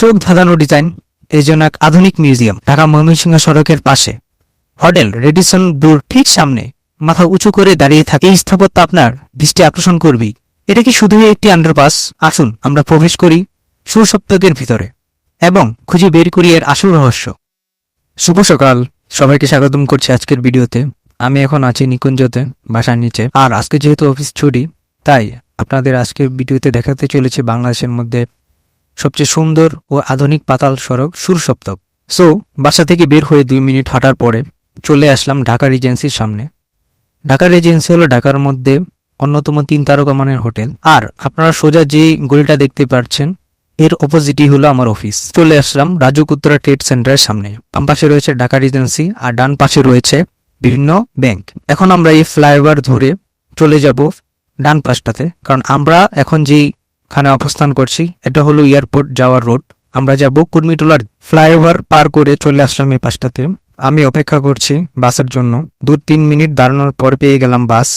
চোখ ধাঁধানো ডিজাইন এই জন্য এক আধুনিক মিউজিয়াম ঢাকা ময়মনসিংহ সড়কের পাশে। হোটেল রেডিসন ব্লুর ঠিক সামনে, মাথা উঁচু করে দাঁড়িয়ে থাকে, এই স্থাপত্য আপনার দৃষ্টি আকর্ষণ করবেই। এটা কি শুধুই একটি আন্ডারপাস আসুন, আমরা প্রবেশ করি সুসপ্তকের ভিতরে, এবং খুঁজে বের করি এর আসল রহস্য। শুভ সকাল, সবাইকে স্বাগতম করছি আজকের ভিডিওতে। আমি এখন আছি নিকুঞ্জতে, বাসার নিচে। আর আজকে যেহেতু অফিস ছুটি, তাই আপনাদের আজকের ভিডিওতে দেখাতে চলেছে বাংলাদেশের মধ্যে সবচেয়ে সুন্দর ও আধুনিক পাতাল সড়ক সুরসপ্তক। সো বাসা থেকে বের হয়ে দুই মিনিট হাঁটার পরে চলে আসলাম ঢাকা রিজেন্সির সামনে। ঢাকা রিজেন্সি হলো ঢাকার মধ্যে অন্যতম তিন তারকা মানের হোটেল। আর আপনারা সোজা যে গলিটা দেখতে পাচ্ছেন, এর অপোজিটই হলো আমার অফিস চলে আসলাম রাজুক উত্তরা ট্রেড সেন্টারের সামনে। বাম পাশে রয়েছে ঢাকা রিজেন্সি আর ডান পাশে রয়েছে বিভিন্ন ব্যাংক এখন আমরা এই ফ্লাইওভার ধরে চলে যাব ডান পাশটাতে। কারণ আমরা এখন যেখানে অবস্থান করছি। এটা হলো এয়ারপোর্ট যাওয়ার রোড। আমরা যাব কুর্মিটোলার ফ্লাইওভার পার করে চলে আসলাম এই পাশটাতে। আমি অপেক্ষা করছি বাসের জন্য। দু তিন মিনিট দাঁড়ানোর পর পেয়ে গেলাম বাস।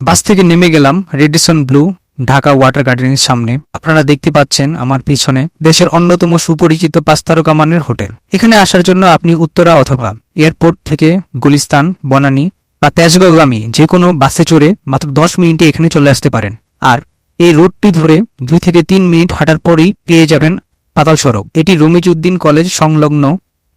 বাস থেকে নেমে গেলাম রেডিসন ব্লু, ঢাকা ওয়াটার গার্ডেনের সামনে। আপনারা দেখতে পাচ্ছেন আমার পিছনে দেশের অন্যতম সুপরিচিত পাঁচ তারকা মানের হোটেল। এখানে আসার জন্য আপনি উত্তরা অথবা এয়ারপোর্ট থেকে গুলিস্তান, বনানী বা তেজগাঁওগামী যে কোনো বাসে চড়ে মাত্র দশ মিনিটে এখানে চলে আসতে পারেন। আর এই রোডটি ধরে দুই থেকে তিন মিনিট হাঁটার পরেই পেয়ে যাবেন পাতাল সড়ক। এটি রমিজউদ্দিন কলেজ সংলগ্ন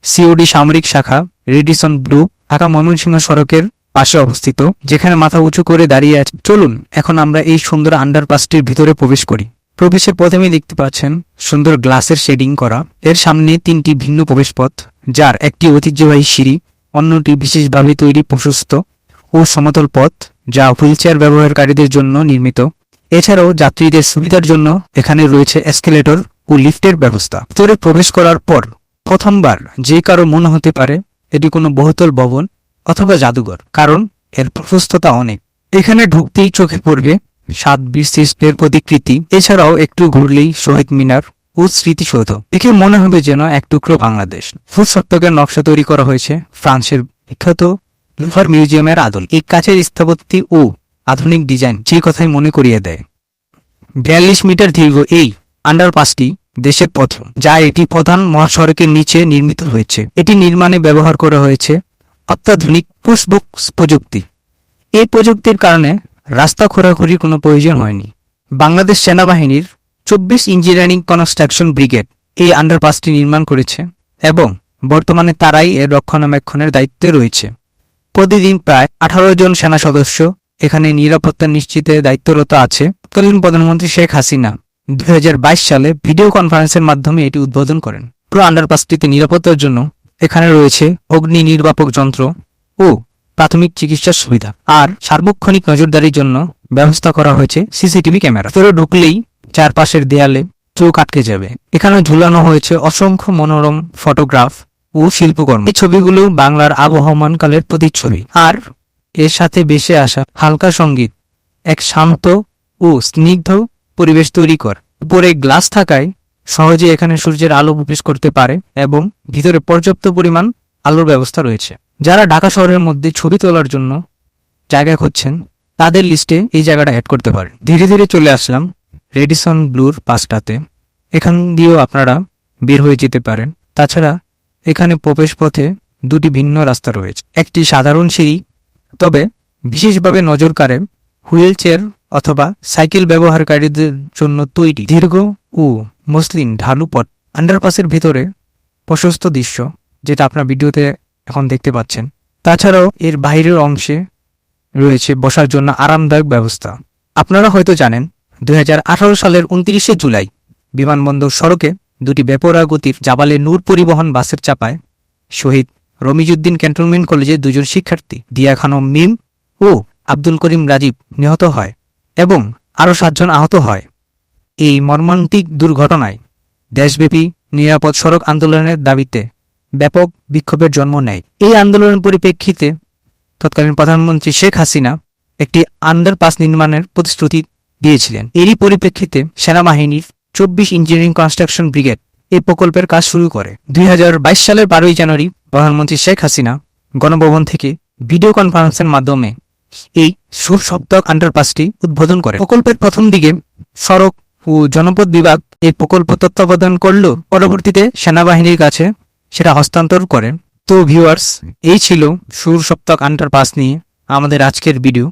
সিওডি সামরিক শাখা, রেডিসন ব্লু, ঢাকা ময়মনসিংহ সড়কের পাশে অবস্থিত, যেখানে মাথা উঁচু করে দাঁড়িয়ে আছে। চলুন, এখন আমরা এই সুন্দর আন্ডারপাসটির ভিতরে প্রবেশ করি। প্রবেশের প্রথমেই দেখতে পাচ্ছেন সুন্দর গ্লাসের শেডিং করা। এর সামনে তিনটি ভিন্ন প্রবেশপথ, যার একটি ঐতিহ্যবাহী সিঁড়ি, অন্যটি বিশেষভাবে তৈরি প্রশস্ত ও সমতল পথ, যা হুইলচেয়ার ব্যবহারকারীদের জন্য নির্মিত। এছাড়াও যাত্রীদের সুবিধার জন্য এখানে রয়েছে এসকেলেটর ও লিফটের ব্যবস্থা। ভিতরে প্রবেশ করার পর প্রথমবার যে কারও মনে হতে পারে এটি কোনো বহুতল ভবন অথবা জাদুঘর, কারণ এর প্রশস্ততা অনেক। এখানে ঢুকতেই চোখে পড়বে সাত বিশিষ্টের প্রতিকৃতি। এছাড়াও একটু ঘুরলেই শহীদ মিনার ও স্মৃতিসৌধ। দেখে মনে হবে যেন এক টুকরো বাংলাদেশ। সপ্তকের নকশা তৈরি করা হয়েছে ফ্রান্সের বিখ্যাত লুভার মিউজিয়ামের আদল। এই কাছের স্থাপত্যি ও আধুনিক ডিজাইন যে কথাই মনে করিয়ে দেয়। বিয়াল্লিশ মিটার দীর্ঘ এই আন্ডারপাসটি দেশের প্রথম, যা এটি প্রধান মহাসড়কের নিচে নির্মিত হয়েছে। এটি নির্মাণে ব্যবহার করা হয়েছে অত্যাধুনিক পুশবক্স প্রযুক্তি। এই প্রযুক্তির কারণে রাস্তা খোরাখুরির কোনো প্রয়োজন হয়নি। বাংলাদেশ সেনাবাহিনীর চব্বিশ ইঞ্জিনিয়ারিং কনস্ট্রাকশন ব্রিগেড এই আন্ডারপাসটি নির্মাণ করেছে এবং বর্তমানে তারাই এর রক্ষণাবেক্ষণের দায়িত্বে রয়েছে। প্রতিদিন প্রায় আঠারো জন সেনা সদস্য এখানে নিরাপত্তা নিশ্চিতে দায়িত্বরত আছে। তৎকালীন প্রধানমন্ত্রী শেখ হাসিনা দু হাজার বাইশ সালে ভিডিও কনফারেন্সের মাধ্যমে এটি উদ্বোধন করেন। পুরো আন্ডারপাসটিতে নিরাপত্তার জন্য এখানে রয়েছে অগ্নি নির্বাপক যন্ত্র ও প্রাথমিক চিকিৎসার সুবিধা। আর সার্বক্ষণিক নজরদারির জন্য ব্যবস্থা করা হয়েছে সিসিটিভি ক্যামেরা। তোরে ঢুকলেই চারপাশের দেয়ালে চোখ আটকে যাবে। এখানে ঝুলানো হয়েছে অসংখ্য মনোরম ফটোগ্রাফ ও শিল্পকর্ম। এই ছবিগুলো বাংলার আবহমানকালের প্রতিচ্ছবি। আর এর সাথে বেশে আসা হালকা সংগীত, এক শান্ত ও স্নিগ্ধ পরিবেশ তৈরি কর। উপরে গ্লাস থাকায় সহজে এখানে সূর্যের আলো প্রবেশ করতে পারে এবং ভিতরে পর্যাপ্ত পরিমাণ আলোর ব্যবস্থা রয়েছে। যারা ঢাকা শহরের মধ্যে ছবি তোলার জন্য জায়গা খুঁজছেন, তাদের লিস্টে এই জায়গাটা অ্যাড করতে পারেন। ধীরে ধীরে চলে আসলাম রেডিসন ব্লুর পাশটাতে। এখান দিয়েও আপনারা বের হয়ে যেতে পারেন। তাছাড়া এখানে প্রবেশ পথে দুটি ভিন্ন রাস্তা রয়েছে। একটি সাধারণ সিঁড়ি তবে বিশেষভাবে নজর কাড়ে হুইল চেয়ার অথবা সাইকেল ব্যবহারকারীদের জন্য তৈরি দীর্ঘ ও মসলিন ঢালু পথ আন্ডারপাসের ভিতরে প্রশস্ত দৃশ্য, যেটা আপনার ভিডিওতে এখন দেখতে পাচ্ছেন। তাছাড়াও এর বাইরের অংশে রয়েছে বসার জন্য আরামদায়ক ব্যবস্থা। আপনারা হয়তো জানেন দু হাজার আঠারো সালের উনত্রিশে জুলাই বিমানবন্দর সড়কে দুটি বেপরা গতির জাবালে নূর পরিবহন বাসের চাপায় শহীদ রমিজুদ্দিন ক্যান্টনমেন্ট কলেজে দুজন শিক্ষার্থী, দিয়া খানম মিম ও আব্দুল করিম রাজীব নিহত হয় এবং আরও সাতজন আহত হয়। এই মর্মান্তিক দুর্ঘটনায় দেশব্যাপী নিরাপদ সড়ক আন্দোলনের দাবিতে ব্যাপক বিক্ষোভের জন্ম নেয়। এই আন্দোলনের পরিপ্রেক্ষিতে তৎকালীন প্রধানমন্ত্রী শেখ হাসিনা একটি আন্ডারপাস নির্মাণের প্রতিশ্রুতি দিয়েছিলেন। এরই পরিপ্রেক্ষিতে সেনাবাহিনীর চব্বিশ ইঞ্জিনিয়ারিং কনস্ট্রাকশন ব্রিগেড এই প্রকল্পের কাজ শুরু করে। দুই হাজার বাইশ সালের বারোই জানুয়ারি প্রধানমন্ত্রী শেখ হাসিনা গণভবন থেকে ভিডিও কনফারেন্সের মাধ্যমে এই সুসপ্তক আন্ডারপাসটি উদ্বোধন করে। প্রকল্পের প্রথম দিকে সড়ক ও জনপদ বিভাগ এই প্রকল্প তত্ত্বাবধান করলেও পরবর্তীতে সেনাবাহিনীর কাছে সেটা হস্তান্তর করে। তো ভিউয়ার্স এই ছিল সুর সপ্তক আন্ডারপাস নিয়ে আমাদের আজকের ভিডিও।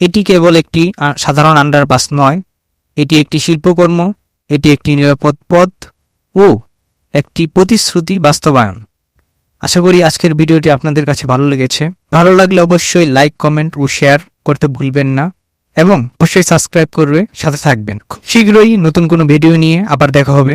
এটি কেবল একটি সাধারণ আন্ডারপাস নয়। এটি একটি শিল্পকর্ম, এটি একটি নিরাপদ পথ ও একটি প্রতিশ্রুতি বাস্তবায়ন। আশা করি আজকের ভিডিওটি আপনাদের কাছে ভালো লেগেছে। ভালো লাগলে অবশ্যই লাইক কমেন্ট ও শেয়ার করতে ভুলবেন না এবং অবশ্যই সাবস্ক্রাইব করবে, সাথে থাকবেন। শীঘ্রই নতুন কোনো ভিডিও নিয়ে আবার দেখা হবে।